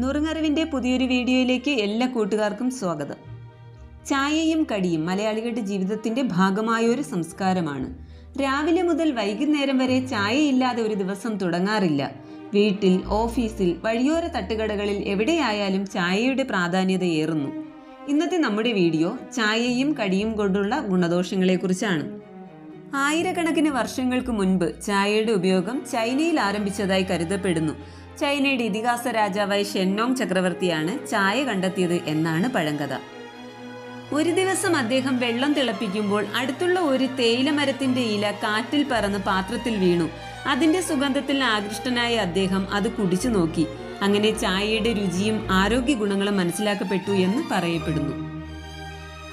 നുറുങ്ങറിവിന്റെ പുതിയൊരു വീഡിയോയിലേക്ക് എല്ലാ കൂട്ടുകാർക്കും സ്വാഗതം. ചായയും കടിയും മലയാളികളുടെ ജീവിതത്തിന്റെ ഭാഗമായ ഒരു സംസ്കാരമാണ്. രാവിലെ മുതൽ വൈകുന്നേരം വരെ ചായയില്ലാതെ ഒരു ദിവസം തുടങ്ങാറില്ല. വീട്ടിൽ ഓഫീസിൽ വഴിയോര തട്ടുകടകളിൽ എവിടെയായാലും ചായയുടെ പ്രാധാന്യത ഏറുന്നു. ഇന്നത്തെ നമ്മുടെ വീഡിയോ ചായയും കടിയും കൊണ്ടുള്ള ഗുണദോഷങ്ങളെക്കുറിച്ചാണ്. ആയിരക്കണക്കിന് വർഷങ്ങൾക്ക് മുൻപ് ചായയുടെ ഉപയോഗം ചൈനയിൽ ആരംഭിച്ചതായി കരുതപ്പെടുന്നു. ചൈനയുടെ ഇതിഹാസ രാജാവായ ഷെന്നോങ് ചക്രവർത്തിയാണ് ചായ കണ്ടെത്തിയത് എന്നാണ് പഴങ്കഥ. ഒരു ദിവസം അദ്ദേഹം വെള്ളം തിളപ്പിക്കുമ്പോൾ അടുത്തുള്ള ഒരു തേയിലമരത്തിന്റെ ഇല കാറ്റിൽ പറന്ന് പാത്രത്തിൽ വീണു. അതിന്റെ സുഗന്ധത്തിൽ ആകൃഷ്ടനായ അദ്ദേഹം അത് കുടിച്ചു നോക്കി. അങ്ങനെ ചായയുടെ രുചിയും ആരോഗ്യ ഗുണങ്ങളും മനസ്സിലാക്കപ്പെട്ടു എന്ന് പറയപ്പെടുന്നു.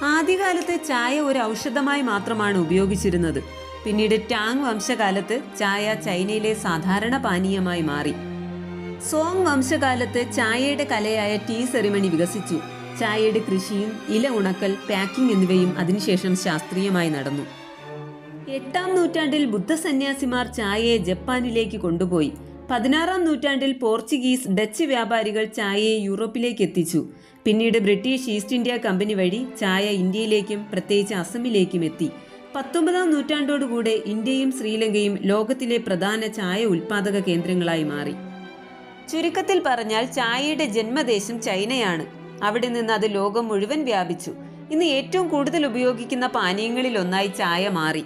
ആദ്യകാലത്ത് ചായ ഒരു ഔഷധമായി മാത്രമാണ് ഉപയോഗിച്ചിരുന്നത്. പിന്നീട് ടാങ് വംശകാലത്ത് ചായ ചൈനയിലെ സാധാരണ പാനീയമായി മാറി. സോങ് വംശകാലത്ത് ചായയുടെ കലയായ ടീ സെറിമണി വികസിച്ചു. ചായയുടെ കൃഷിയും ഇല ഉണക്കൽ പാക്കിംഗ് എന്നിവയും അതിനുശേഷം ശാസ്ത്രീയമായി നടന്നു. എട്ടാം നൂറ്റാണ്ടിൽ ബുദ്ധ സന്യാസിമാർ ചായയെ ജപ്പാനിലേക്ക് കൊണ്ടുപോയി. പതിനാറാം നൂറ്റാണ്ടിൽ പോർച്ചുഗീസ് ഡച്ച് വ്യാപാരികൾ ചായയെ യൂറോപ്പിലേക്ക് എത്തിച്ചു. പിന്നീട് ബ്രിട്ടീഷ് ഈസ്റ്റ് ഇന്ത്യ കമ്പനി വഴി ചായ ഇന്ത്യയിലേക്കും പ്രത്യേകിച്ച് അസമിലേക്കും എത്തി. പത്തൊമ്പതാം നൂറ്റാണ്ടോടുകൂടെ ഇന്ത്യയും ശ്രീലങ്കയും ലോകത്തിലെ പ്രധാന ചായ ഉൽപാദക കേന്ദ്രങ്ങളായി മാറി. ചുരുക്കത്തിൽ പറഞ്ഞാൽ ചായയുടെ ജന്മദേശം ചൈനയാണ്. അവിടെ നിന്ന് അത് ലോകം മുഴുവൻ വ്യാപിച്ചു. ഇന്ന് ഏറ്റവും കൂടുതൽ ഉപയോഗിക്കുന്ന പാനീയങ്ങളിൽ ഒന്നായി ചായ മാറി.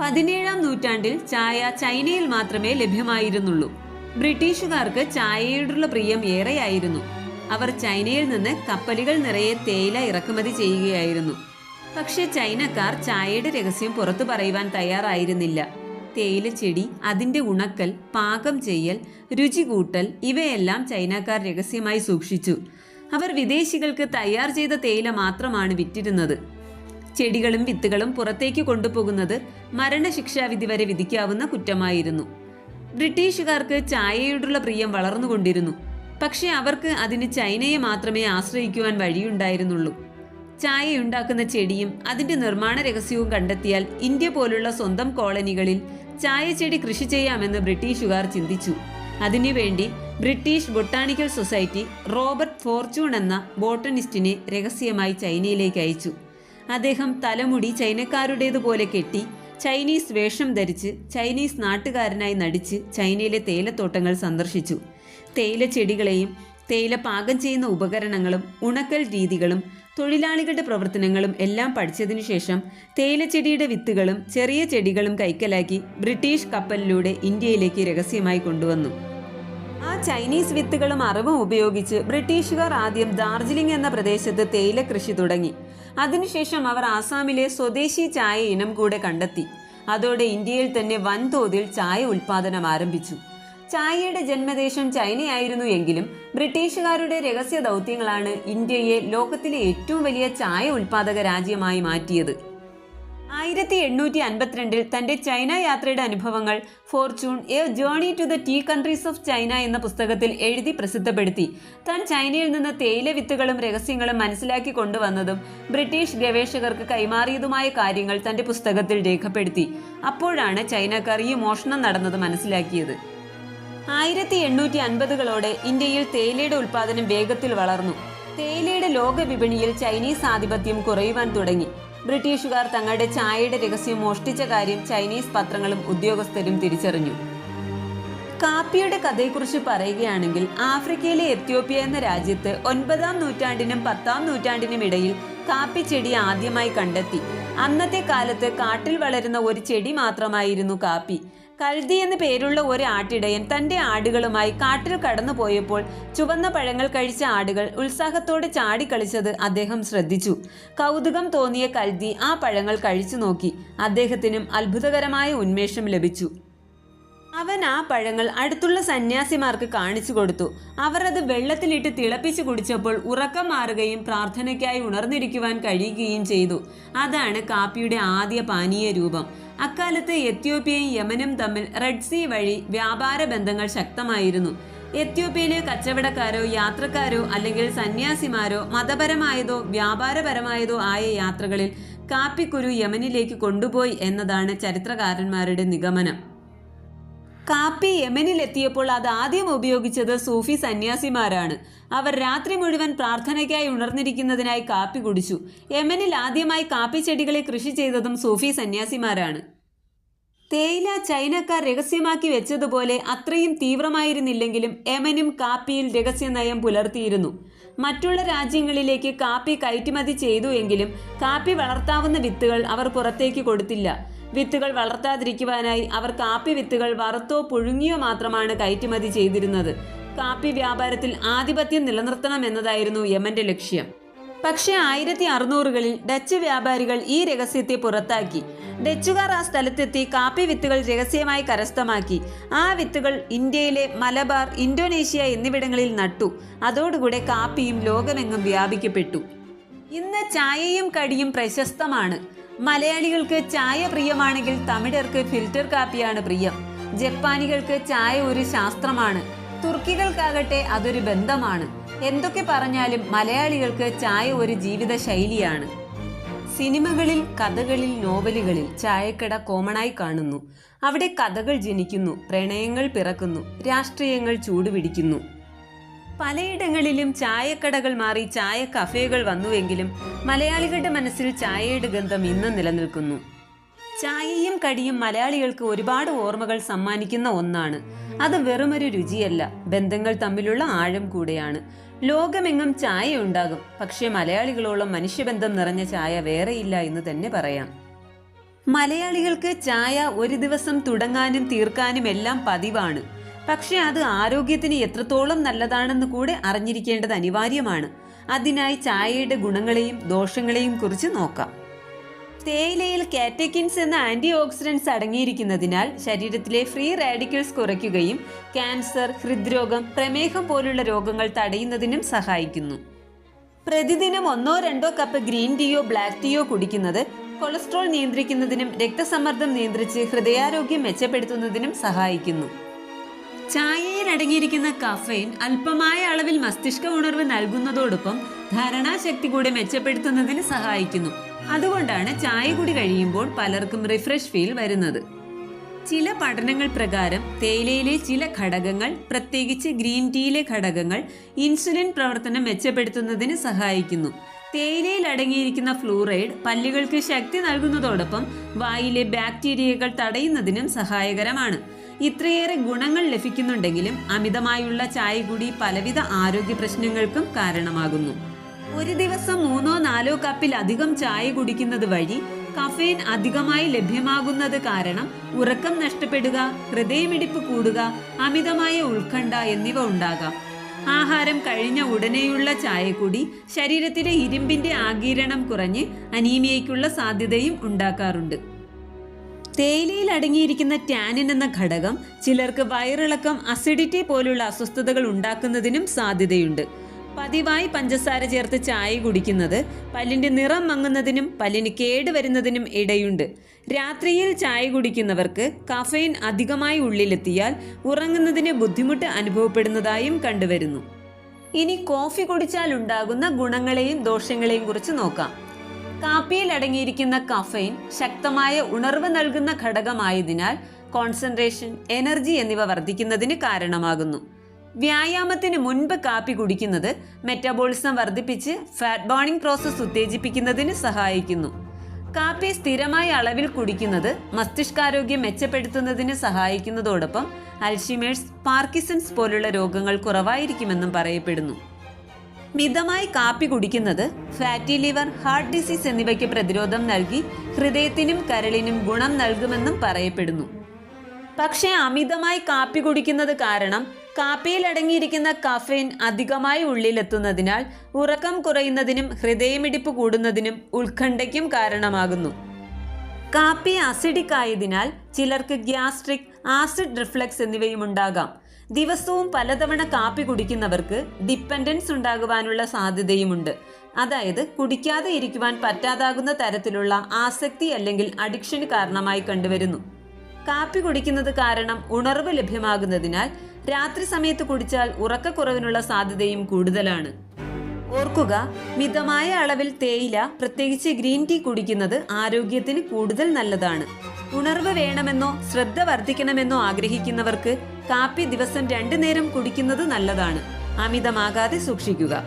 പതിനേഴാം നൂറ്റാണ്ടിൽ ചായ ചൈനയിൽ മാത്രമേ ലഭ്യമായിരുന്നുള്ളൂ. ബ്രിട്ടീഷുകാർക്ക് ചായയോടുള്ള പ്രിയം ഏറെയായിരുന്നു. അവർ ചൈനയിൽ നിന്ന് കപ്പലുകൾ നിറയെ തേയില ഇറക്കുമതി ചെയ്യുകയായിരുന്നു. പക്ഷേ ചൈനക്കാർ ചായയുടെ രഹസ്യം പുറത്തു പറയുവാൻ തയ്യാറായിരുന്നില്ല. തേയില ചെടി അതിന്റെ ഉണക്കൽ പാകം ചെയ്യൽ രുചി കൂട്ടൽ ഇവയെല്ലാം ചൈനക്കാർ രഹസ്യമായി സൂക്ഷിച്ചു. അവർ വിദേശികൾക്ക് തയ്യാർ ചെയ്ത തേയില മാത്രമാണ് വിറ്റിരുന്നത്. ചെടികളും വിത്തുകളും പുറത്തേക്ക് കൊണ്ടുപോകുന്നത് മരണശിക്ഷാവിധി വരെ വിധിക്കാവുന്ന കുറ്റമായിരുന്നു. ബ്രിട്ടീഷുകാർക്ക് ചായയോടുള്ള പ്രിയം വളർന്നുകൊണ്ടിരുന്നു. പക്ഷേ അവർക്ക് അതിന് ചൈനയെ മാത്രമേ ആശ്രയിക്കുവാൻ വഴിയുണ്ടായിരുന്നുള്ളൂ. ചായയുണ്ടാക്കുന്ന ചെടിയും അതിന്റെ നിർമ്മാണ രഹസ്യവും കണ്ടെത്തിയാൽ ഇന്ത്യ പോലുള്ള സ്വന്തം കോളനികളിൽ ചായ ചെടി കൃഷി ചെയ്യാമെന്ന് ബ്രിട്ടീഷുകാർ ചിന്തിച്ചു. അതിനുവേണ്ടി British botanical society Robert Fortune എന്ന ബോട്ടണിസ്റ്റിനെ രഹസ്യമായി ചൈനയിലേക്ക് അയച്ചു. അദ്ദേഹം തലമുടി ചൈനക്കാരുടേതുപോലെ കെട്ടി ചൈനീസ് വേഷം ധരിച്ച് ചൈനീസ് നാട്ടുകാരനായി നടിച്ച് ചൈനയിലെ തേയിലത്തോട്ടങ്ങൾ സന്ദർശിച്ചു. തേയില ചെടികളെയും തേയില പാകം ചെയ്യുന്ന ഉപകരണങ്ങളും ഉണക്കൽ രീതികളും തൊഴിലാളികളുടെ പ്രവർത്തനങ്ങളും എല്ലാം പഠിച്ചതിനു ശേഷം തേയിലച്ചെടിയുടെ വിത്തുകളും ചെറിയ ചെടികളും കൈക്കലാക്കി ബ്രിട്ടീഷ് കപ്പലിലൂടെ ഇന്ത്യയിലേക്ക് രഹസ്യമായി കൊണ്ടുവന്നു. ആ ചൈനീസ് വിത്തുകളും അറിവും ഉപയോഗിച്ച് ബ്രിട്ടീഷുകാർ ആദ്യം ഡാർജിലിംഗ് എന്ന പ്രദേശത്ത് തേയില കൃഷി തുടങ്ങി. അതിനുശേഷം അവർ ആസാമിലെ സ്വദേശി ചായ ഇനം കൂടെ കണ്ടെത്തി. അതോടെ ഇന്ത്യയിൽ തന്നെ വൻതോതിൽ ചായ ഉൽപാദനം ആരംഭിച്ചു. ചായയുടെ ജന്മദേശം ചൈനയായിരുന്നു എങ്കിലും ബ്രിട്ടീഷുകാരുടെ രഹസ്യ ദൗത്യങ്ങളാണ് ഇന്ത്യയെ ലോകത്തിലെ ഏറ്റവും വലിയ ചായ ഉൽപാദക രാജ്യമായി മാറ്റിയത്. ആയിരത്തി എണ്ണൂറ്റി അൻപത്തിരണ്ടിൽ തന്റെ ചൈന യാത്രയുടെ അനുഭവങ്ങൾ Fortune a journey to the tea countries of China എന്ന പുസ്തകത്തിൽ എഴുതി പ്രസിദ്ധപ്പെടുത്തി. താൻ ചൈനയിൽ നിന്ന് തേയില വിത്തുകളും രഹസ്യങ്ങളും മനസ്സിലാക്കി കൊണ്ടുവന്നതും ബ്രിട്ടീഷ് ഗവേഷകർക്ക് കൈമാറിയതുമായ കാര്യങ്ങൾ തന്റെ പുസ്തകത്തിൽ രേഖപ്പെടുത്തി. അപ്പോഴാണ് ചൈനക്കാർ ഈ മോഷണം നടന്നത് മനസ്സിലാക്കിയത്. ആയിരത്തി എണ്ണൂറ്റി അൻപതുകളോടെ ഇന്ത്യയിൽ തേയിലയുടെ ഉൽപാദനം വേഗത്തിൽ വളർന്നു. തേയിലയുടെ ലോക വിപണിയിൽ ചൈനീസ് ആധിപത്യം കുറയുവാൻ തുടങ്ങി. ബ്രിട്ടീഷുകാർ തങ്ങളുടെ ചായയുടെ രഹസ്യം മോഷ്ടിച്ച കാര്യം ചൈനീസ് പത്രങ്ങളും ഉദ്യോഗസ്ഥരും തിരിച്ചറിഞ്ഞു. കാപ്പിയുടെ കഥയെക്കുറിച്ച് പറയുകയാണെങ്കിൽ ആഫ്രിക്കയിലെ എത്യോപ്യ എന്ന രാജ്യത്ത് ഒൻപതാം നൂറ്റാണ്ടിനും പത്താം നൂറ്റാണ്ടിനും ഇടയിൽ കാപ്പി ചെടി ആദ്യമായി കണ്ടെത്തി. അന്നത്തെ കാലത്ത് കാട്ടിൽ വളരുന്ന ഒരു ചെടി മാത്രമായിരുന്നു കാപ്പി. കൽദി എന്ന പേരുള്ള ഒരു ആട്ടിടയൻ തന്റെ ആടുകളുമായി കാട്ടിൽ കടന്നു പോയപ്പോൾ ചുവന്ന പഴങ്ങൾ കഴിച്ച ആടുകൾ ഉത്സാഹത്തോടെ ചാടിക്കളിച്ചത് അദ്ദേഹം ശ്രദ്ധിച്ചു. കൗതുകം തോന്നിയ കൽദി ആ പഴങ്ങൾ കഴിച്ചു നോക്കി. അദ്ദേഹത്തിനും അത്ഭുതകരമായ ഉന്മേഷം ലഭിച്ചു. അവൻ ആ പഴങ്ങൾ അടുത്തുള്ള സന്യാസിമാർക്ക് കാണിച്ചു കൊടുത്തു. അവർ അത് വെള്ളത്തിലിട്ട് തിളപ്പിച്ചു കുടിച്ചപ്പോൾ ഉറക്കം മാറുകയും പ്രാർത്ഥനയ്ക്കായി ഉണർന്നിരിക്കുവാൻ കഴിയുകയും ചെയ്തു. അതാണ് കാപ്പിയുടെ ആദ്യ പാനീയ രൂപം. അക്കാലത്ത് എത്യോപ്യയും യമനും തമ്മിൽ റെഡ് സീ വഴി വ്യാപാര ബന്ധങ്ങൾ ശക്തമായിരുന്നു. എത്യോപ്യയിലെ കച്ചവടക്കാരോ യാത്രക്കാരോ അല്ലെങ്കിൽ സന്യാസിമാരോ മതപരമായതോ വ്യാപാരപരമായതോ ആയ യാത്രകളിൽ കാപ്പിക്കുരു യമനിലേക്ക് കൊണ്ടുപോയി എന്നതാണ് ചരിത്രകാരന്മാരുടെ നിഗമനം. കാപ്പി യമനിലെത്തിയപ്പോൾ അത് ആദ്യം ഉപയോഗിച്ചത് സൂഫി സന്യാസിമാരാണ്. അവർ രാത്രി മുഴുവൻ പ്രാർത്ഥനയ്ക്കായി ഉണർന്നിരിക്കുന്നതിനായി കാപ്പി കുടിച്ചു. യമനിൽ ആദ്യമായി കാപ്പി ചെടികളെ കൃഷി ചെയ്തതും സൂഫി സന്യാസിമാരാണ്. തേയില ചൈനക്കാർ രഹസ്യമാക്കി വെച്ചതുപോലെ അത്രയും തീവ്രമായിരുന്നില്ലെങ്കിലും യമനും കാപ്പിയിൽ രഹസ്യ നയം പുലർത്തിയിരുന്നു. മറ്റുള്ള രാജ്യങ്ങളിലേക്ക് കാപ്പി കയറ്റുമതി ചെയ്തു എങ്കിലും കാപ്പി വളർത്താവുന്ന വിത്തുകൾ അവർ പുറത്തേക്ക് കൊടുത്തില്ല. വിത്തുകൾ വളർത്താതിരിക്കുവാനായി അവർ കാപ്പി വിത്തുകൾ വറുത്തോ പുഴുങ്ങിയോ മാത്രമാണ് കയറ്റുമതി ചെയ്തിരുന്നത്. കാപ്പി വ്യാപാരത്തിൽ ആധിപത്യം നിലനിർത്തണം എന്നതായിരുന്നു യമന്റെ ലക്ഷ്യം. പക്ഷേ ആയിരത്തി അറുന്നൂറുകളിൽ ഡച്ച് വ്യാപാരികൾ ഈ രഹസ്യത്തെ പുറത്താക്കി. ഡച്ചുകാർ ആ സ്ഥലത്തെത്തി കാപ്പി വിത്തുകൾ രഹസ്യമായി കരസ്ഥമാക്കി. ആ വിത്തുകൾ ഇന്ത്യയിലെ മലബാർ ഇന്തോനേഷ്യ എന്നിവിടങ്ങളിൽ നട്ടു. അതോടുകൂടെ കാപ്പിയും ലോകമെങ്ങും വ്യാപിക്കപ്പെട്ടു. ഇന്ന് ചായയും കടിയും പ്രശസ്തമാണ്. മലയാളികൾക്ക് ചായ പ്രിയമാണെങ്കിൽ തമിഴർക്ക് ഫിൽറ്റർ കാപ്പിയാണ് പ്രിയം. ജപ്പാനികൾക്ക് ചായ ഒരു ശാസ്ത്രമാണ്. തുർക്കികൾക്കാകട്ടെ അതൊരു ബന്ധമാണ്. എന്തൊക്കെ പറഞ്ഞാലും മലയാളികൾക്ക് ചായ ഒരു ജീവിത ശൈലിയാണ് സിനിമകളിൽ കഥകളിൽ നോവലുകളിൽ ചായക്കട കോമണായി കാണുന്നു. അവിടെ കഥകൾ ജനിക്കുന്നു പ്രണയങ്ങൾ പിറക്കുന്നു രാഷ്ട്രീയങ്ങൾ ചൂടുപിടിക്കുന്നു. പലയിടങ്ങളിലും ചായക്കടകൾ മാറി ചായ കഫേകൾ വന്നുവെങ്കിലും മലയാളികളുടെ മനസ്സിൽ ചായയുടെ ഗന്ധം ഇന്നും നിലനിൽക്കുന്നു. ചായയും കടിയും മലയാളികൾക്ക് ഒരുപാട് ഓർമ്മകൾ സമ്മാനിക്കുന്ന ഒന്നാണ്. അത് വെറുമൊരു രുചിയല്ല. ബന്ധങ്ങൾ തമ്മിലുള്ള ആഴം കൂടെയാണ്. ലോകമെങ്ങും ചായ ഉണ്ടാകും. പക്ഷേ മലയാളികളോളം മനുഷ്യബന്ധം നിറഞ്ഞ ചായ വേറെയില്ല എന്ന് തന്നെ പറയാം. മലയാളികൾക്ക് ചായ ഒരു ദിവസം തുടങ്ങാനും തീർക്കാനും എല്ലാം പതിവാണ്. പക്ഷെ അത് ആരോഗ്യത്തിന് എത്രത്തോളം നല്ലതാണെന്ന് കൂടെ അറിഞ്ഞിരിക്കേണ്ടത് അനിവാര്യമാണ്. അതിനായി ചായയുടെ ഗുണങ്ങളെയും ദോഷങ്ങളെയും കുറിച്ച് നോക്കാം. തേയിലയിൽ കാറ്റക്കിൻസ് എന്ന ആന്റി ഓക്സിഡൻസ് അടങ്ങിയിരിക്കുന്നതിനാൽ ശരീരത്തിലെ ഫ്രീ റാഡിക്കൽസ് കുറയ്ക്കുകയും ക്യാൻസർ ഹൃദ്രോഗം പ്രമേഹം പോലുള്ള രോഗങ്ങൾ തടയുന്നതിനും സഹായിക്കുന്നു. പ്രതിദിനം ഒന്നോ രണ്ടോ കപ്പ് ഗ്രീൻ ടീയോ ബ്ലാക്ക് ടീയോ കുടിക്കുന്നത് കൊളസ്ട്രോൾ നിയന്ത്രിക്കുന്നതിനും രക്തസമ്മർദ്ദം നിയന്ത്രിച്ച് ഹൃദയാരോഗ്യം മെച്ചപ്പെടുത്തുന്നതിനും സഹായിക്കുന്നു. ചായയിൽ അടങ്ങിയിരിക്കുന്ന കഫൈൻ അല്പമായ അളവിൽ മസ്തിഷ്ക ഉണർവ് നൽകുന്നതോടൊപ്പം ധാരണാശക്തി കൂടി മെച്ചപ്പെടുത്തുന്നതിന് സഹായിക്കുന്നു. അതുകൊണ്ടാണ് ചായ കൂടി കഴിയുമ്പോൾ പലർക്കും റിഫ്രഷ് ഫീൽ വരുന്നത്. ചില പഠനങ്ങൾ പ്രകാരം തേയിലയിലെ ചില ഘടകങ്ങൾ പ്രത്യേകിച്ച് ഗ്രീൻ ടീയിലെ ഘടകങ്ങൾ ഇൻസുലിൻ പ്രവർത്തനം മെച്ചപ്പെടുത്തുന്നതിന് സഹായിക്കുന്നു. തേയിലയിൽ അടങ്ങിയിരിക്കുന്ന ഫ്ലൂറൈഡ് പല്ലുകൾക്ക് ശക്തി നൽകുന്നതോടൊപ്പം വായിലെ ബാക്ടീരിയകൾ തടയുന്നതിനും സഹായകരമാണ്. ഇത്രയേറെ ഗുണങ്ങൾ ലഭിക്കുന്നുണ്ടെങ്കിലും അമിതമായുള്ള ചായ കൂടി പലവിധ ആരോഗ്യ പ്രശ്നങ്ങൾക്കും കാരണമാകുന്നു. ഒരു ദിവസം മൂന്നോ നാലോ കപ്പിൽ അധികം ചായ കുടിക്കുന്നത് വഴി കഫേൻ അധികമായി ലഭ്യമാകുന്നത് കാരണം ഉറക്കം നഷ്ടപ്പെടുക ഹൃദയമിടിപ്പ് കൂടുക അമിതമായ ഉത്കണ്ഠ എന്നിവ ഉണ്ടാകാം. ആഹാരം കഴിഞ്ഞ ഉടനെയുള്ള ചായക്കുടി ശരീരത്തിലെ ഇരുമ്പിന്റെ ആകിരണം കുറഞ്ഞ് അനീമിയയ്ക്കുള്ള സാധ്യതയും ഉണ്ടാക്കാറുണ്ട്. തേയിലയിൽ അടങ്ങിയിരിക്കുന്ന ടാനിൻ എന്ന ഘടകം ചിലർക്ക് വയറിളക്കം അസിഡിറ്റി പോലുള്ള അസ്വസ്ഥതകൾ ഉണ്ടാക്കുന്നതിനും സാധ്യതയുണ്ട്. പതിവായി പഞ്ചസാര ചേർത്ത് ചായ കുടിക്കുന്നത് പല്ലിന്റെ നിറം മങ്ങുന്നതിനും പല്ലിന് കേട് വരുന്നതിനും ഇടയുണ്ട്. രാത്രിയിൽ ചായ കുടിക്കുന്നവർക്ക് കഫൈൻ അധികമായി ഉള്ളിലെത്തിയാൽ ഉറങ്ങുന്നതിന് ബുദ്ധിമുട്ട് അനുഭവപ്പെടുന്നതായും കണ്ടുവരുന്നു. ഇനി കോഫി കുടിച്ചാൽ ഉണ്ടാകുന്ന ഗുണങ്ങളെയും ദോഷങ്ങളെയും കുറിച്ച് നോക്കാം. കാപ്പിയിൽ അടങ്ങിയിരിക്കുന്ന കഫൈൻ ശക്തമായ ഉണർവ് നൽകുന്ന ഘടകമായതിനാൽ കോൺസെൻട്രേഷൻ എനർജി എന്നിവ വർദ്ധിക്കുന്നതിന് കാരണമാകുന്നു. വ്യായാമത്തിന് മുൻപ് കാപ്പി കുടിക്കുന്നത് മെറ്റബോളിസം വർദ്ധിപ്പിച്ച് ഫാറ്റ് ബേണിംഗ് പ്രോസസ്സ് ഉത്തേജിപ്പിക്കുന്നതിന് സഹായിക്കുന്നു. കാപ്പി സ്ഥിരമായ അളവിൽ കുടിക്കുന്നത് മസ്തിഷ്കാരോഗ്യം മെച്ചപ്പെടുത്തുന്നതിന് സഹായിക്കുന്നതോടൊപ്പം അൽഷിമേഴ്സ് പാർക്കിസൺസ് പോലുള്ള രോഗങ്ങൾ കുറവായിരിക്കുമെന്നും പറയപ്പെടുന്നു. മിതമായി കാപ്പി കുടിക്കുന്നത് ഫാറ്റി ലിവർ ഹാർട്ട് ഡിസീസ് എന്നിവയ്ക്ക് പ്രതിരോധം നൽകി ഹൃദയത്തിനും കരളിനും ഗുണം നൽകുമെന്നും പറയപ്പെടുന്നു. പക്ഷേ അമിതമായി കാപ്പി കുടിക്കുന്നത് കാരണം കാപ്പിയിൽ അടങ്ങിയിരിക്കുന്ന കഫൈൻ അധികമായി ഉള്ളിലെത്തുന്നതിനാൽ ഉറക്കം കുറയുന്നതിനും ഹൃദയമിടിപ്പ് കൂടുന്നതിനും ഉത്കണ്ഠയ്ക്കും കാരണമാകുന്നു. കാപ്പി അസിഡിക് ആയതിനാൽ ചിലർക്ക് ഗ്യാസ്ട്രിക് ആസിഡ് റിഫ്ലക്സ് എന്നിവയും ഉണ്ടാകാം. ദിവസവും പലതവണ കാപ്പി കുടിക്കുന്നവർക്ക് ഡിപ്പെൻഡൻസ് ഉണ്ടാകുവാനുള്ള സാധ്യതയുമുണ്ട്. അതായത് കുടിക്കാതെ ഇരിക്കുവാൻ പറ്റാതാകുന്ന തരത്തിലുള്ള ആസക്തി അല്ലെങ്കിൽ അഡിക്ഷന് കാരണമായി കണ്ടുവരുന്നു. കാപ്പി കുടിക്കുന്നത് കാരണം ഉണർവ് ലഭ്യമാകുന്നതിനാൽ രാത്രി സമയത്ത് കുടിച്ചാൽ ഉറക്കക്കുറവിനുള്ള സാധ്യതയും കൂടുതലാണ്. ഓർക്കുക മിതമായ അളവിൽ തേയില പ്രത്യേകിച്ച് ഗ്രീൻ ടീ കുടിക്കുന്നത് ആരോഗ്യത്തിന് കൂടുതൽ നല്ലതാണ്. ഉണർവ് വേണമെന്നോ ശ്രദ്ധ വർദ്ധിക്കണമെന്നോ ആഗ്രഹിക്കുന്നവർക്ക് കാപ്പി ദിവസം രണ്ടു നേരം കുടിക്കുന്നത് നല്ലതാണ്. അമിതമാകാതെ സൂക്ഷിക്കുക.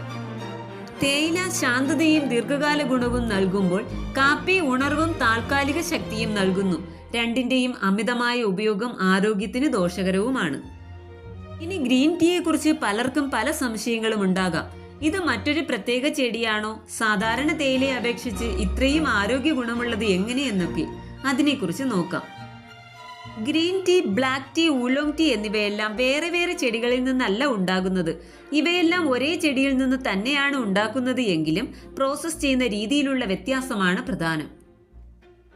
തേയില ശാന്തതയും ദീർഘകാല ഗുണവും നൽകുമ്പോൾ കാപ്പി ഉണർവും താൽക്കാലിക ശക്തിയും നൽകുന്നു. രണ്ടിന്റെയും അമിതമായ ഉപയോഗം ആരോഗ്യത്തിന് ദോഷകരവുമാണ്. ഇനി ഗ്രീൻ ടീയെ കുറിച്ച് പലർക്കും പല സംശയങ്ങളും ഉണ്ടാകാം. ഇത് മറ്റൊരു പ്രത്യേക ചെടിയാണോ? സാധാരണ തേയിലയെ അപേക്ഷിച്ച് ഇത്രയും ആരോഗ്യ ഗുണമുള്ളത് എങ്ങനെയെന്നൊക്കെ. അതിനെക്കുറിച്ച് നോക്കാം. Green tea black tea oolong tea എന്നിവയെല്ലാം വേറെ വേറെ ചെടികളിൽ നിന്നല്ല ഉണ്ടാകുന്നത്. ഇവയെല്ലാം ഒരേ ചെടിയിൽ നിന്ന് തന്നെയാണ് ഉണ്ടാക്കുന്നത് എങ്കിലും പ്രോസസ് ചെയ്യുന്ന രീതിയിലുള്ള വ്യത്യാസമാണ് പ്രധാനം.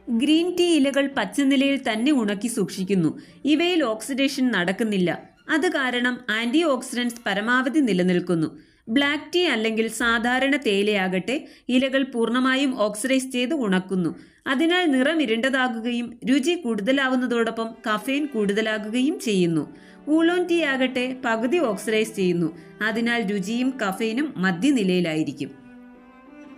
ഗ്രീൻ ടീ ഇലകൾ പച്ച നിലയിൽ തന്നെ ഉണക്കി സൂക്ഷിക്കുന്നു. ഇവയിൽ ഓക്സിഡേഷൻ നടക്കുന്നില്ല. അത് കാരണം ആന്റി ഓക്സിഡൻസ് പരമാവധി നിലനിൽക്കുന്നു. ബ്ലാക്ക് ടീ അല്ലെങ്കിൽ സാധാരണ തേയിലയാകട്ടെ ഇലകൾ പൂർണമായും ഓക്സിഡൈസ് ചെയ്ത് ഉണക്കുന്നു. അതിനാൽ നിറം ഇരുണ്ടതാകുകയും രുചി കൂടുതലാവുന്നതോടൊപ്പം കഫെയിൻ കൂടുതലാകുകയും ചെയ്യുന്നു. ഊലോൺ ടീ ആകട്ടെ പകുതി ഓക്സിഡൈസ് ചെയ്യുന്നു. അതിനാൽ രുചിയും കഫെയിനും മധ്യനിലയിലായിരിക്കും.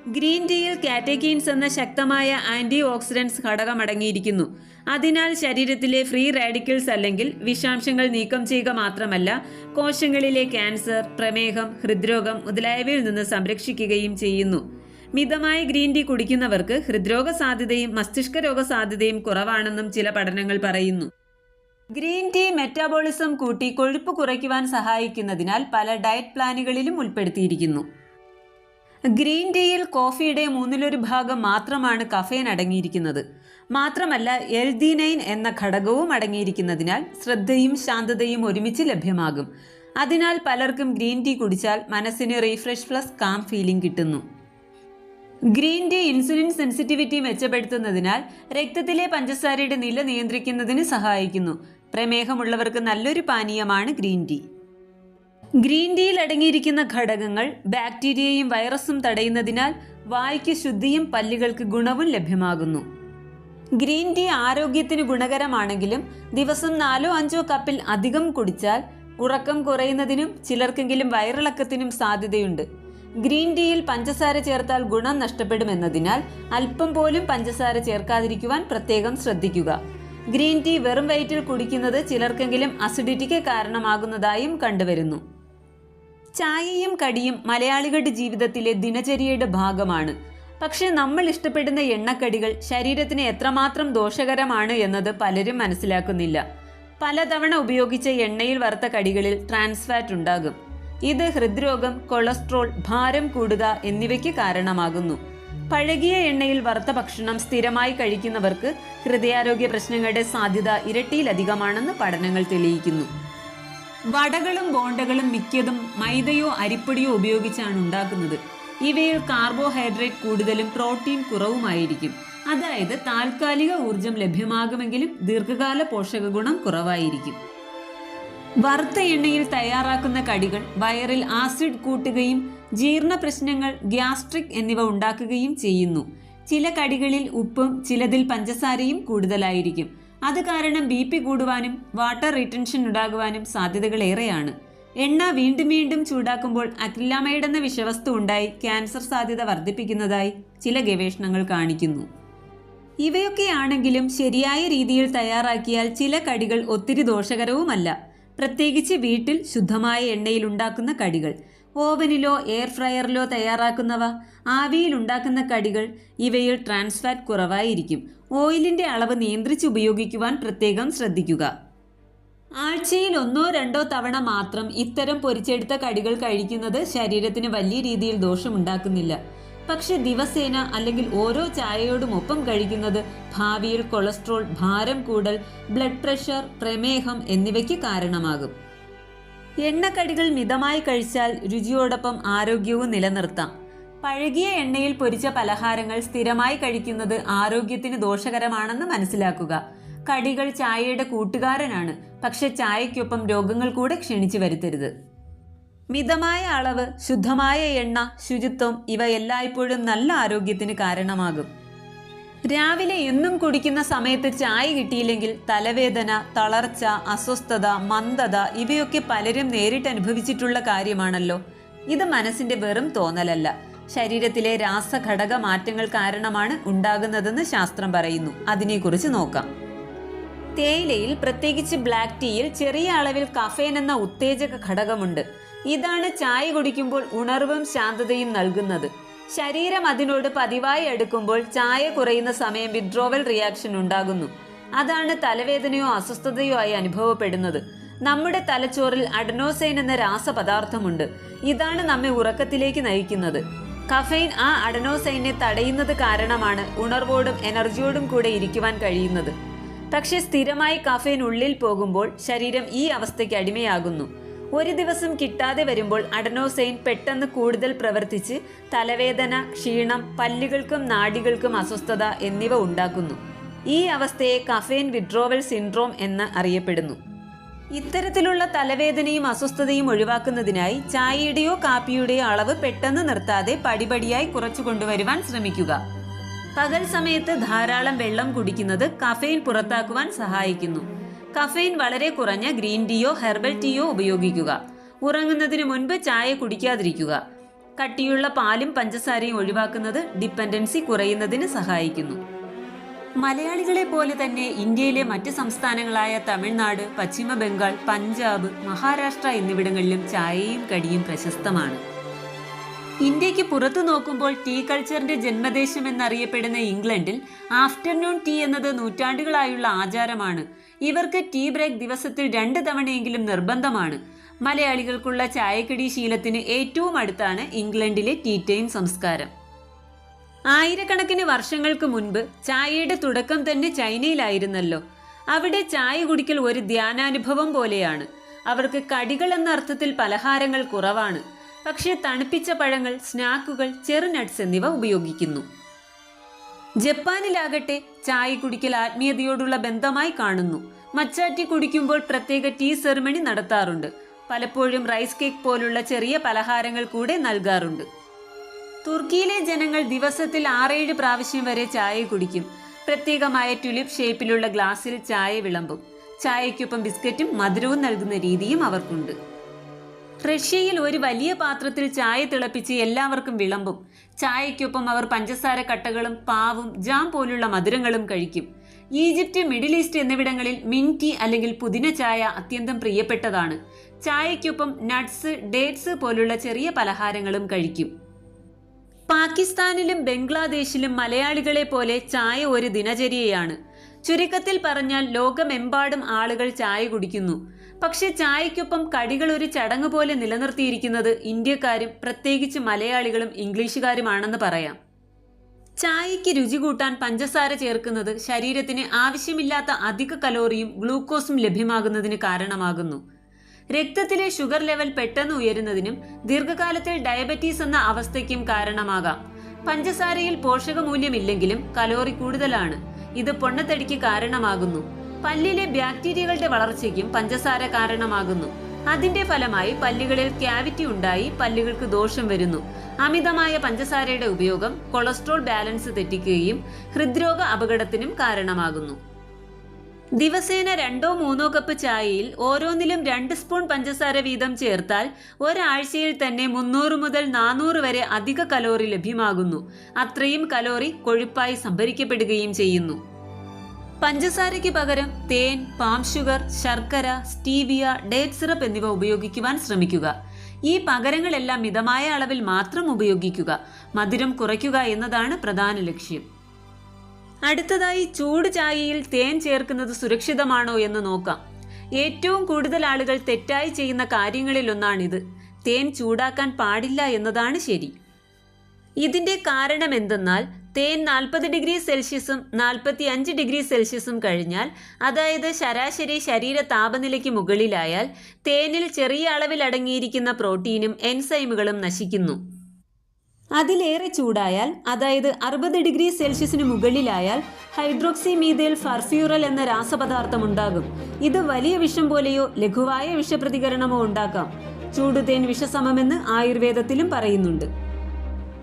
ഗ്രീൻ ടീയിൽ കാറ്റഗീൻസ് എന്ന ശക്തമായ ആന്റി ഓക്സിഡൻസ് ഘടകമടങ്ങിയിരിക്കുന്നു. അതിനാൽ ശരീരത്തിലെ ഫ്രീ റാഡിക്കൽസ് അല്ലെങ്കിൽ വിഷാംശങ്ങൾ നീക്കം ചെയ്യുക മാത്രമല്ല കോശങ്ങളിലെ ക്യാൻസർ പ്രമേഹം ഹൃദ്രോഗം മുതലായവയിൽ നിന്ന് സംരക്ഷിക്കുകയും ചെയ്യുന്നു. മിതമായ ഗ്രീൻ ടീ കുടിക്കുന്നവർക്ക് ഹൃദ്രോഗ സാധ്യതയും മസ്തിഷ്ക രോഗ സാധ്യതയും കുറവാണെന്നും ചില പഠനങ്ങൾ പറയുന്നു. ഗ്രീൻ ടീ മെറ്റാബോളിസം കൂട്ടി കൊഴുപ്പ് കുറയ്ക്കുവാൻ സഹായിക്കുന്നതിനാൽ പല ഡയറ്റ് പ്ലാനുകളിലും ഉൾപ്പെടുത്തിയിരിക്കുന്നു. ഗ്രീൻ ടീയിൽ കോഫിയുടെ മൂന്നിലൊരു ഭാഗം മാത്രമാണ് കഫേൻ അടങ്ങിയിരിക്കുന്നത്. മാത്രമല്ല എൽദീനൈൻ എന്ന ഘടകവും അടങ്ങിയിരിക്കുന്നതിനാൽ ശ്രദ്ധയും ശാന്തതയും ഒരുമിച്ച് ലഭ്യമാകും. അതിനാൽ പലർക്കും ഗ്രീൻ ടീ കുടിച്ചാൽ മനസ്സിന് റീഫ്രഷ് പ്ലസ് കാം ഫീലിംഗ് കിട്ടുന്നു. ഗ്രീൻ ടീ ഇൻസുലിൻ സെൻസിറ്റിവിറ്റി മെച്ചപ്പെടുത്തുന്നതിനാൽ രക്തത്തിലെ പഞ്ചസാരയുടെ നില നിയന്ത്രിക്കുന്നതിന് സഹായിക്കുന്നു. പ്രമേഹമുള്ളവർക്ക് നല്ലൊരു പാനീയമാണ് ഗ്രീൻ ടീ. ഗ്രീൻ ടീയിൽ അടങ്ങിയിരിക്കുന്ന ഘടകങ്ങൾ ബാക്ടീരിയയും വൈറസും തടയുന്നതിനാൽ വായ്ക്ക് ശുദ്ധിയും പല്ലുകൾക്ക് ഗുണവും ലഭ്യമാകുന്നു. ഗ്രീൻ ടീ ആരോഗ്യത്തിന് ഗുണകരമാണെങ്കിലും ദിവസം നാലോ അഞ്ചോ കപ്പിൽ അധികം കുടിച്ചാൽ ഉറക്കം കുറയുന്നതിനും ചിലർക്കെങ്കിലും വയറിളക്കത്തിനും സാധ്യതയുണ്ട്. ഗ്രീൻ ടീയിൽ പഞ്ചസാര ചേർത്താൽ ഗുണം നഷ്ടപ്പെടുമെന്നതിനാൽ അല്പം പോലും പഞ്ചസാര ചേർക്കാതിരിക്കുവാൻ പ്രത്യേകം ശ്രദ്ധിക്കുക. ഗ്രീൻ ടീ വെറും വയറ്റിൽ കുടിക്കുന്നത് ചിലർക്കെങ്കിലും അസിഡിറ്റിക്ക് കാരണമാകുന്നതായും കണ്ടുവരുന്നു. ചായയും കടിയും മലയാളികളുടെ ജീവിതത്തിലെ ദിനചര്യയുടെ ഭാഗമാണ്. പക്ഷേ നമ്മൾ ഇഷ്ടപ്പെടുന്ന എണ്ണക്കടികൾ ശരീരത്തിന് എത്രമാത്രം ദോഷകരമാണ് എന്നത് പലരും മനസ്സിലാക്കുന്നില്ല. പലതവണ ഉപയോഗിച്ച എണ്ണയിൽ വറുത്ത കടികളിൽ ട്രാൻസ്ഫാറ്റ് ഉണ്ടാകും. ഇത് ഹൃദ്രോഗം കൊളസ്ട്രോൾ ഭാരം കൂടുക എന്നിവയ്ക്ക് കാരണമാകുന്നു. പഴകിയ എണ്ണയിൽ വറുത്ത ഭക്ഷണം സ്ഥിരമായി കഴിക്കുന്നവർക്ക് ഹൃദയാരോഗ്യ പ്രശ്നങ്ങളുടെ സാധ്യത ഇരട്ടിയിലധികമാണെന്ന് പഠനങ്ങൾ തെളിയിക്കുന്നു. വടകളും ബോണ്ടകളും മിക്കതും മൈദയോ അരിപ്പൊടിയോ ഉപയോഗിച്ചാണ് ഉണ്ടാക്കുന്നത്. ഇവയിൽ കാർബോഹൈഡ്രേറ്റ് കൂടുതലും പ്രോട്ടീൻ കുറവുമായിരിക്കും. അതായത് താൽക്കാലിക ഊർജം ലഭ്യമാകുമെങ്കിലും ദീർഘകാല പോഷക ഗുണം കുറവായിരിക്കും. വറുത്ത എണ്ണയിൽ തയ്യാറാക്കുന്ന കടികൾ വയറിൽ ആസിഡ് കൂട്ടുകയും ജീർണ പ്രശ്നങ്ങൾ ഗ്യാസ്ട്രിക് എന്നിവ ഉണ്ടാക്കുകയും ചെയ്യുന്നു. ചില കടികളിൽ ഉപ്പും ചിലതിൽ പഞ്ചസാരയും കൂടുതലായിരിക്കും. അത് കാരണം ബി പി കൂടുവാനും വാട്ടർ റിട്ടൻഷൻ ഉണ്ടാകുവാനും സാധ്യതകൾ ഏറെയാണ്. എണ്ണ വീണ്ടും വീണ്ടും ചൂടാക്കുമ്പോൾ അക്രിലാമൈഡ് എന്ന വിഷവസ്തു ഉണ്ടായി ക്യാൻസർ സാധ്യത വർദ്ധിപ്പിക്കുന്നതായി ചില ഗവേഷണങ്ങൾ കാണിക്കുന്നു. ഇവയൊക്കെയാണെങ്കിലും ശരിയായ രീതിയിൽ തയ്യാറാക്കിയാൽ ചില കടികൾ ഒത്തിരി ദോഷകരവുമല്ല. പ്രത്യേകിച്ച് വീട്ടിൽ ശുദ്ധമായ എണ്ണയിൽ ഉണ്ടാക്കുന്ന കടികൾ. ഓവനിലോ എയർ ഫ്രയറിലോ തയ്യാറാക്കുന്നവ ആവിയിൽ ഉണ്ടാക്കുന്ന കടികൾ ഇവയിൽ ട്രാൻസ്ഫാറ്റ് കുറവായിരിക്കും. ഓയിലിന്റെ അളവ് നിയന്ത്രിച്ച് ഉപയോഗിക്കുവാൻ പ്രത്യേകം ശ്രദ്ധിക്കുക. ആഴ്ചയിൽ ഒന്നോ രണ്ടോ തവണ മാത്രം ഇത്തരം പൊരിച്ചെടുത്ത കടികൾ കഴിക്കുന്നത് ശരീരത്തിന് വലിയ രീതിയിൽ ദോഷമുണ്ടാക്കുന്നില്ല. പക്ഷെ ദിവസേന അല്ലെങ്കിൽ ഓരോ ചായയോടും ഒപ്പം കഴിക്കുന്നത് ഭാവിയിൽ കൊളസ്ട്രോൾ ഭാരം കൂടൽ ബ്ലഡ് പ്രഷർ പ്രമേഹം എന്നിവയ്ക്ക് കാരണമാകും. എണ്ണക്കടികൾ മിതമായി കഴിച്ചാൽ രുചിയോടൊപ്പം ആരോഗ്യവും നിലനിർത്താം. പഴകിയ എണ്ണയിൽ പൊരിച്ച പലഹാരങ്ങൾ സ്ഥിരമായി കഴിക്കുന്നത് ആരോഗ്യത്തിന് ദോഷകരമാണെന്ന് മനസ്സിലാക്കുക. കടികൾ ചായയുടെ കൂട്ടുകാരനാണ്. പക്ഷെ ചായയ്ക്കൊപ്പം രോഗങ്ങൾ കൂടെ ക്ഷണിച്ചു വരുത്തരുത്. മിതമായ അളവ് ശുദ്ധമായ എണ്ണ ശുചിത്വം ഇവ എല്ലായ്പ്പോഴും നല്ല ആരോഗ്യത്തിന് കാരണമാകും. രാവിലെ എന്നും കുടിക്കുന്ന സമയത്ത് ചായ കിട്ടിയില്ലെങ്കിൽ തലവേദന തളർച്ച അസ്വസ്ഥത മന്ദത ഇവയൊക്കെ പലരും നേരിട്ട് അനുഭവിച്ചിട്ടുള്ള കാര്യമാണല്ലോ. ഇത് മനസ്സിന്റെ വെറും തോന്നലല്ല. ശരീരത്തിലെ രാസഘടക മാറ്റങ്ങൾ കാരണമാണ് ഉണ്ടാകുന്നതെന്ന് ശാസ്ത്രം പറയുന്നു. അതിനെക്കുറിച്ച് നോക്കാം. തേയിലയിൽ പ്രത്യേകിച്ച് ബ്ലാക്ക് ടീയിൽ ചെറിയ അളവിൽ കഫേൻ എന്ന ഉത്തേജക ഘടകമുണ്ട്. ഇതാണ് ചായ കുടിക്കുമ്പോൾ ഉണർവും ശാന്തതയും നൽകുന്നത്. ശരീരം അതിനോട് പതിവായി എടുക്കുമ്പോൾ ചായ കുറയുന്ന സമയം വിഡ്രോവൽ റിയാക്ഷൻ ഉണ്ടാകുന്നു. അതാണ് തലവേദനയോ അസ്വസ്ഥതയോ ആയി അനുഭവപ്പെടുന്നത്. നമ്മുടെ തലച്ചോറിൽ അഡനോസൈൻ എന്ന രാസപദാർത്ഥമുണ്ട്. ഇതാണ് നമ്മെ ഉറക്കത്തിലേക്ക് നയിക്കുന്നത്. കഫൈൻ ആ അഡനോസൈനെ തടയുന്നത് കാരണമാണ് ഉണർവോടും എനർജിയോടും കൂടെ ഇരിക്കുവാൻ കഴിയുന്നത്. പക്ഷേ സ്ഥിരമായി കഫൈൻ ഉള്ളിൽ പോകുമ്പോൾ ശരീരം ഈ അവസ്ഥയ്ക്ക് അടിമയാകുന്നു. ഒരു ദിവസം കിട്ടാതെ വരുമ്പോൾ അഡനോസൈൻ പെട്ടെന്ന് കൂടുതൽ പ്രവർത്തിച്ച് തലവേദന ക്ഷീണം പല്ലുകൾക്കും നാഡികൾക്കും അസ്വസ്ഥത എന്നിവ ഉണ്ടാക്കുന്നു. ഈ അവസ്ഥയെ കഫേൻ വിഡ്രോവൽ സിൻഡ്രോം എന്ന് അറിയപ്പെടുന്നു. ഇത്തരത്തിലുള്ള തലവേദനയും അസ്വസ്ഥതയും ഒഴിവാക്കുന്നതിനായി ചായയുടെയോ കാപ്പിയുടെയോ അളവ് പെട്ടെന്ന് നിർത്താതെ പടിപടിയായി കുറച്ചു കൊണ്ടുവരുവാൻ ശ്രമിക്കുക. പകൽ സമയത്ത് ധാരാളം വെള്ളം കുടിക്കുന്നത് കഫെയിൻ പുറത്താക്കുവാൻ സഹായിക്കുന്നു. കഫെയിൻ വളരെ കുറഞ്ഞ ഗ്രീൻ ടീയോ ഹെർബൽ ടീയോ ഉപയോഗിക്കുക. ഉറങ്ങുന്നതിന് മുൻപ് ചായ കുടിക്കാതിരിക്കുക. കട്ടിയുള്ള പാലും പഞ്ചസാരയും ഒഴിവാക്കുന്നത് ഡിപ്പെൻഡൻസി കുറയുന്നതിന് സഹായിക്കുന്നു. മലയാളികളെ പോലെ തന്നെ ഇന്ത്യയിലെ മറ്റ് സംസ്ഥാനങ്ങളായ തമിഴ്നാട് പശ്ചിമ ബംഗാൾ പഞ്ചാബ് മഹാരാഷ്ട്ര എന്നിവിടങ്ങളിലും ചായയും കടിയും പ്രശസ്തമാണ്. ഇന്ത്യയ്ക്ക് പുറത്തു നോക്കുമ്പോൾ ടീ കൾച്ചറിന്റെ ജന്മദേശം എന്നറിയപ്പെടുന്ന ഇംഗ്ലണ്ടിൽ ആഫ്റ്റർനൂൺ ടീ എന്നത് നൂറ്റാണ്ടുകളായുള്ള ആചാരമാണ്. ഇവർക്ക് ടീ ബ്രേക്ക് ദിവസത്തിൽ രണ്ട് തവണയെങ്കിലും നിർബന്ധമാണ്. മലയാളികൾക്കുള്ള ചായക്കടി ശീലത്തിന് ഏറ്റവും അടുത്താണ് ഇംഗ്ലണ്ടിലെ ടീ ടൈം സംസ്കാരം. ആയിരക്കണക്കിന് വർഷങ്ങൾക്ക് മുൻപ് ചായയുടെ തുടക്കം തന്നെ ചൈനയിലായിരുന്നല്ലോ. അവിടെ ചായ കുടിക്കൽ ഒരു ധ്യാനാനുഭവം പോലെയാണ്. അവർക്ക് കടികൾ എന്ന അർത്ഥത്തിൽ പലഹാരങ്ങൾ കുറവാണ്. പക്ഷേ തണുപ്പിച്ച പഴങ്ങൾ സ്നാക്കുകൾ ചെറു നട്ട്സ് എന്നിവ ഉപയോഗിക്കുന്നു. ജപ്പാനിലാകട്ടെ ചായ കുടിക്കൽ ആത്മീയതയോടുള്ള ബന്ധമായി കാണുന്നു. മച്ചാറ്റി കുടിക്കുമ്പോൾ പ്രത്യേക ടീ സെറിമണി നടത്താറുണ്ട്. പലപ്പോഴും റൈസ് കേക്ക് പോലുള്ള ചെറിയ പലഹാരങ്ങൾ കൂടെ നൽകാറുണ്ട്. തുർക്കിയിലെ ജനങ്ങൾ ദിവസത്തിൽ ആറേഴ് പ്രാവശ്യം വരെ ചായ കുടിക്കും. പ്രത്യേകമായ ട്യുലിപ്പ് ഷേപ്പിലുള്ള ഗ്ലാസ്സിൽ ചായ വിളമ്പും. ചായയ്ക്കൊപ്പം ബിസ്ക്കറ്റും മധുരവും നൽകുന്ന രീതിയും അവർക്കുണ്ട്. റഷ്യയിൽ ഒരു വലിയ പാത്രത്തിൽ ചായ തിളപ്പിച്ച് എല്ലാവർക്കും വിളമ്പും. ചായയ്ക്കൊപ്പം അവർ പഞ്ചസാര കട്ടകളും പാവും ജാം പോലുള്ള മധുരങ്ങളും കഴിക്കും. ഈജിപ്റ്റ് മിഡിൽ ഈസ്റ്റ് എന്നിവിടങ്ങളിൽ മിൻ ടീ അല്ലെങ്കിൽ പുതിന ചായ അത്യന്തം പ്രിയപ്പെട്ടതാണ്. ചായയ്ക്കൊപ്പം നട്ട്സ് ഡേറ്റ്സ് പോലുള്ള ചെറിയ പലഹാരങ്ങളും കഴിക്കും. പാകിസ്ഥാനിലും ബംഗ്ലാദേശിലും മലയാളികളെ പോലെ ചായ ഒരു ദിനചര്യയാണ്. ചുരുക്കത്തിൽ പറഞ്ഞാൽ ലോകമെമ്പാടും ആളുകൾ ചായ കുടിക്കുന്നു. പക്ഷെ ചായയ്ക്കൊപ്പം കടികൾ ഒരു ചടങ്ങ് പോലെ നിലനിർത്തിയിരിക്കുന്നത് ഇന്ത്യക്കാരും പ്രത്യേകിച്ച് മലയാളികളും ഇംഗ്ലീഷുകാരുമാണെന്ന് പറയാം. ചായയ്ക്ക് രുചി കൂട്ടാൻ പഞ്ചസാര ചേർക്കുന്നത് ശരീരത്തിന് ആവശ്യമില്ലാത്ത അധിക കലോറിയും ഗ്ലൂക്കോസും ലഭ്യമാകുന്നതിന് കാരണമാകുന്നു. രക്തത്തിലെ ഷുഗർ ലെവൽ പെട്ടെന്ന് ഉയരുന്നതിനും ദീർഘകാലത്തിൽ ഡയബറ്റീസ് എന്ന അവസ്ഥയ്ക്കും കാരണമാകാം. പഞ്ചസാരയിൽ പോഷകമൂല്യമില്ലെങ്കിലും കലോറി കൂടുതലാണ്. ഇത് പൊണ്ണത്തടിക്ക് കാരണമാകുന്നു. പല്ലിലെ ബാക്ടീരിയകളുടെ വളർച്ചയ്ക്കും പഞ്ചസാര കാരണമാകുന്നു. അതിന്റെ ഫലമായി പല്ലുകളിൽ ക്യാവിറ്റി ഉണ്ടായി പല്ലുകൾക്ക് ദോഷം വരുന്നു. അമിതമായ പഞ്ചസാരയുടെ ഉപയോഗം കൊളസ്ട്രോൾ ബാലൻസ് തെറ്റിക്കുകയും ഹൃദ്രോഗ അപകടത്തിനും കാരണമാകുന്നു. ദിവസേന രണ്ടോ മൂന്നോ കപ്പ് ചായയിൽ ഓരോന്നിലും രണ്ട് സ്പൂൺ പഞ്ചസാര വീതം ചേർത്താൽ ഒരാഴ്ചയിൽ തന്നെ മുന്നൂറ് മുതൽ നാനൂറ് വരെ അധിക കലോറി ലഭ്യമാകുന്നു. അത്രയും കലോറി കൊഴുപ്പായി സംഭരിക്കപ്പെടുകയും ചെയ്യുന്നു. പഞ്ചസാരയ്ക്ക് പകരം തേൻ പാം ഷുഗർ ശർക്കര സ്റ്റീവിയ ഡേറ്റ് സിറപ്പ് എന്നിവ ഉപയോഗിക്കുവാൻ ശ്രമിക്കുക. ഈ പകരങ്ങളെല്ലാം മിതമായ അളവിൽ മാത്രം ഉപയോഗിക്കുക. മധുരം കുറയ്ക്കുക എന്നതാണ് പ്രധാന ലക്ഷ്യം. അടുത്തതായി ചൂട് ചായയിൽ തേൻ ചേർക്കുന്നത് സുരക്ഷിതമാണോ എന്ന് നോക്കാം. ഏറ്റവും കൂടുതൽ ആളുകൾ തെറ്റായി ചെയ്യുന്ന കാര്യങ്ങളിലൊന്നാണിത്. തേൻ ചൂടാക്കാൻ പാടില്ല എന്നതാണ് ശരി. ഇതിന്റെ കാരണം എന്തെന്നാൽ തേൻ നാൽപ്പത് ഡിഗ്രി സെൽഷ്യസും നാൽപ്പത്തി അഞ്ച് ഡിഗ്രി സെൽഷ്യസും കഴിഞ്ഞാൽ അതായത് ശരാശരി ശരീര താപനിലയ്ക്ക് മുകളിലായാൽ തേനിൽ ചെറിയ അളവിൽ അടങ്ങിയിരിക്കുന്ന പ്രോട്ടീനും എൻസൈമുകളും നശിക്കുന്നു. അതിലേറെ ചൂടായാൽ അതായത് അറുപത് ഡിഗ്രി സെൽഷ്യസിന് മുകളിലായാൽ ഹൈഡ്രോക്സി മീതേൽ ഫർഫ്യൂറൽ എന്ന രാസപദാർത്ഥം ഉണ്ടാകും. ഇത് വലിയ വിഷം പോലെയോ ലഘുവായ വിഷപ്രതികരണമോ ഉണ്ടാക്കാം. ചൂടുതേൻ വിഷസമമെന്ന് ആയുർവേദത്തിലും പറയുന്നുണ്ട്.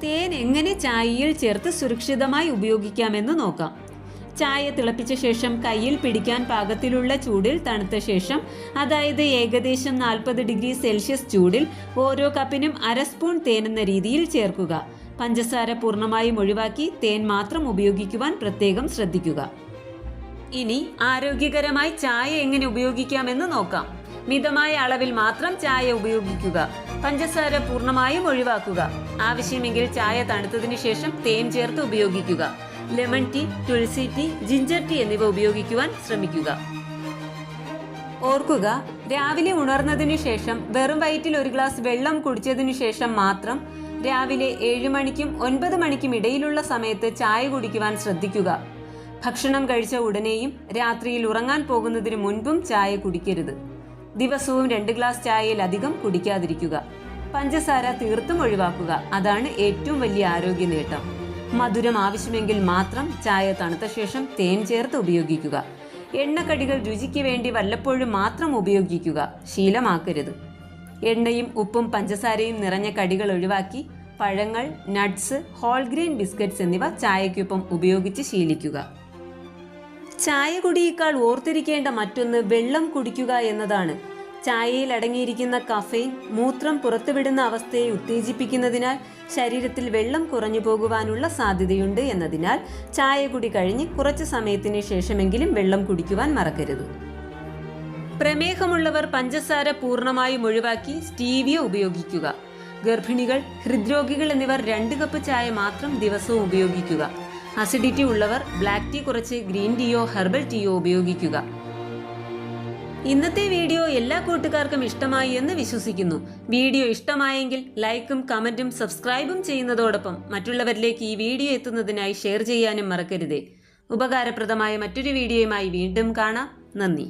തേൻ എങ്ങനെ ചായയിൽ ചേർത്ത് സുരക്ഷിതമായി ഉപയോഗിക്കാമെന്ന് നോക്കാം. ചായ തിളപ്പിച്ച ശേഷം കയ്യിൽ പിടിക്കാൻ പാകത്തിലുള്ള ചൂടിൽ തണുത്ത ശേഷം അതായത് ഏകദേശം നാൽപ്പത് ഡിഗ്രി സെൽഷ്യസ് ചൂടിൽ ഓരോ കപ്പിനും അര സ്പൂൺ തേൻ എന്ന രീതിയിൽ ചേർക്കുക. പഞ്ചസാര പൂർണമായും ഒഴിവാക്കി തേൻ മാത്രം ഉപയോഗിക്കുവാൻ പ്രത്യേകം ശ്രദ്ധിക്കുക. ഇനി ആരോഗ്യകരമായി ചായ എങ്ങനെ ഉപയോഗിക്കാമെന്ന് നോക്കാം. മിതമായ അളവിൽ മാത്രം ചായ ഉപയോഗിക്കുക. പഞ്ചസാര പൂർണമായും ഒഴിവാക്കുക. ആവശ്യമെങ്കിൽ ചായ തണുത്തതിനു ശേഷം തേൻ ചേർത്ത് ഉപയോഗിക്കുക. Lemon tea tulsi tea ginger tea എന്നിവ ഉപയോഗിക്കുവാൻ ശ്രമിക്കുക. ഓർക്കുക രാവിലെ ഉണർന്നതിനു ശേഷം വെറും വയറ്റിൽ ഒരു ഗ്ലാസ് വെള്ളം കുടിച്ചതിനു ശേഷം മാത്രം രാവിലെ ഏഴ് മണിക്കും ഒൻപത് മണിക്കും ഇടയിലുള്ള സമയത്ത് ചായ കുടിക്കുവാൻ ശ്രദ്ധിക്കുക. ഭക്ഷണം കഴിച്ച ഉടനെയും രാത്രിയിൽ ഉറങ്ങാൻ പോകുന്നതിന് മുൻപും ചായ കുടിക്കരുത്. ദിവസവും രണ്ട് ഗ്ലാസ് ചായയിലധികം കുടിക്കാതിരിക്കുക. പഞ്ചസാര തീർത്തും ഒഴിവാക്കുക. അതാണ് ഏറ്റവും വലിയ ആരോഗ്യ നേട്ടം മധുരം ആവശ്യമെങ്കിൽ മാത്രം ചായ തണുത്ത ശേഷം തേൻ ചേർത്ത് ഉപയോഗിക്കുക. എണ്ണക്കടികൾ രുചിക്ക് വേണ്ടി വല്ലപ്പോഴും മാത്രം ഉപയോഗിക്കുക. ശീലമാക്കരുത്. എണ്ണയും ഉപ്പും പഞ്ചസാരയും നിറഞ്ഞ കടികൾ ഒഴിവാക്കി പഴങ്ങൾ നട്ട്സ് ഹോൾ ഗ്രെയിൻ ബിസ്ക്കറ്റ്സ് എന്നിവ ചായക്കൊപ്പം ഉപയോഗിച്ച് ശീലിക്കുക. ചായ കുടിയേക്കാൾ ഓർത്തിരിക്കേണ്ട മറ്റൊന്ന് വെള്ളം കുടിക്കുക എന്നതാണ്. ചായയിൽ അടങ്ങിയിരിക്കുന്ന കഫെയിൻ മൂത്രം പുറത്തുവിടുന്ന അവസ്ഥയെ ഉത്തേജിപ്പിക്കുന്നതിനാൽ ശരീരത്തിൽ വെള്ളം കുറഞ്ഞു പോകുവാനുള്ള സാധ്യതയുണ്ട് എന്നതിനാൽ ചായ കുടി കഴിഞ്ഞ് കുറച്ച് സമയത്തിന് ശേഷമെങ്കിലും വെള്ളം കുടിക്കുവാൻ മറക്കരുത്. പ്രമേഹമുള്ളവർ പഞ്ചസാര പൂർണമായും ഒഴിവാക്കി സ്റ്റീവിയ ഉപയോഗിക്കുക. ഗർഭിണികൾ ഹൃദ്രോഗികൾ എന്നിവർ രണ്ട് കപ്പ് ചായ മാത്രം ദിവസവും ഉപയോഗിക്കുക. അസിഡിറ്റി ഉള്ളവർ ബ്ലാക്ക് ടീ കുറച്ച് ഗ്രീൻ ടീയോ ഹെർബൽ ടീയോ ഉപയോഗിക്കുക. ഇന്നത്തെ വീഡിയോ എല്ലാ കൂട്ടുകാർക്കും ഇഷ്ടമായി എന്ന് വിശ്വസിക്കുന്നു. വീഡിയോ ഇഷ്ടമായെങ്കിൽ ലൈക്കും കമന്റും സബ്സ്ക്രൈബും ചെയ്യുന്നതോടൊപ്പം മറ്റുള്ളവരിലേക്ക് ഈ വീഡിയോ എത്തുന്നതിനായി ഷെയർ ചെയ്യാനും മറക്കരുതേ. ഉപകാരപ്രദമായ മറ്റൊരു വീഡിയോയുമായി വീണ്ടും കാണാം. നന്ദി.